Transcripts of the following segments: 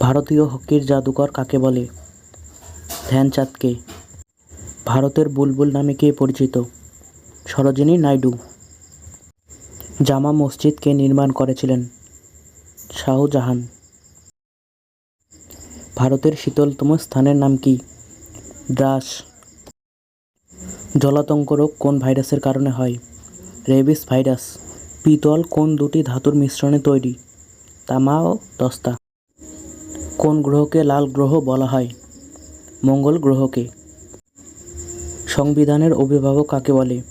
ভারতীয় হকির জাদুকর কাকে বলে? ধ্যানচাঁদকে। ভারতের বুলবুল নামে কে পরিচিত? সরোজিনী নাইডু। জামা মসজিদ কে নির্মাণ করেছিলেন শাহজাহান। ভারতের শীতলতম স্থানের নাম কি? দ্রাস জলাতঙ্ক রোগ কোন ভাইরাসের কারণে হয়? Rabies virus. পিতল কোন দুটি ধাতুর মিশ্রণে তৈরি? তামা ও দস্তা। কোন গ্রহকে লাল গ্রহ বলা হয়? মঙ্গল গ্রহকে। সংবিধানের অভিভাবক কাকে বলে?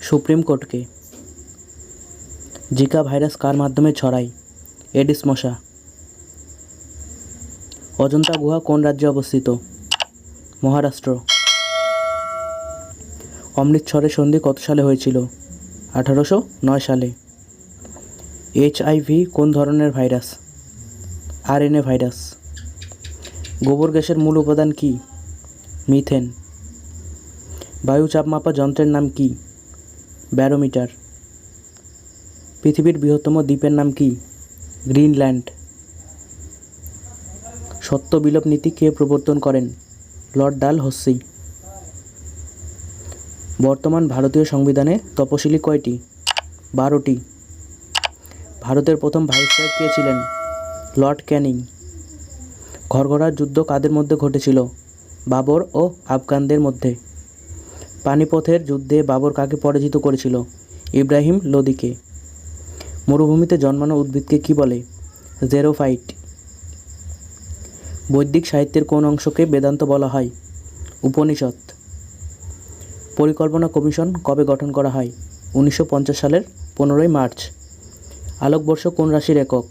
সুপ্রিম কোর্টকে। জিকা ভাইরাস কার মাধ্যমে ছড়ায়? এডিস মশা। অজন্তা গুহা কোন রাজ্যে অবস্থিত? মহারাষ্ট্র। অমৃতসরের সন্ধি কত সালে হয়েছিল? আঠারোশো নয় সালে। এইচআইভি কোন ধরনের ভাইরাস? RNA virus. গোবর গ্যাসের মূল উপাদান কি? মিথেন। বায়ু চাপ মাপা যন্ত্রের নাম কি? ব্যারোমিটার। পৃথিবীর বৃহত্তম দ্বীপের নাম কি? গ্রিনল্যান্ড। সত্য বিলোপ নীতি কে প্রবর্তন করেন? লর্ড ডাল হস্সি। বর্তমান ভারতীয় সংবিধানে তপশিলি কয়টি? বারোটি। ভারতের প্রথম ভাইসরয় কে ছিলেন? লর্ড ক্যানিং। ঘরঘরার যুদ্ধ কাদের মধ্যে ঘটেছিল? বাবর ও আফগানদের মধ্যে। পানিপথের যুদ্ধে বাবর কাকে পরাজিত করেছিল? ইব্রাহিম লোদিকে। মরুভূমিতে জন্মানো উদ্ভিদকে কি বলে? জেরোফাইট। বৈদিক সাহিত্যের কোন অংশকে বেদান্ত বলা হয়? উপনিষদ পরিকল্পনা কমিশন কবে গঠন করা হয়? উনিশশো পঞ্চাশ সালের পনেরোই মার্চ। আলোকবর্ষ কোন রাশির একক?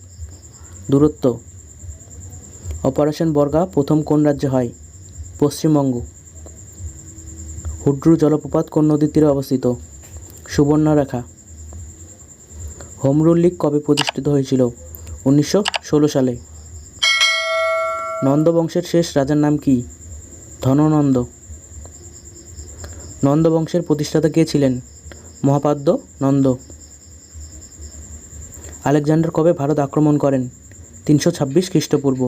দূরত্ব। অপারেশন বর্গা প্রথম কোন রাজ্যে হয়? পশ্চিমবঙ্গ। হুড্রু জলপ্রপাত কোন নদীর তীরে অবস্থিত? সুবর্ণরেখা। হোম রুল লীগ কবে প্রতিষ্ঠিত হয়েছিল? উনিশশো ষোলো সালে। নন্দবংশের শেষ রাজার নাম কি? ধননন্দ। নন্দবংশের প্রতিষ্ঠাতা কে ছিলেন? মহাপাদ্য নন্দ। আলেকজান্ডার কবে ভারত আক্রমণ করেন? তিনশো ছাব্বিশ খ্রিস্টপূর্ব।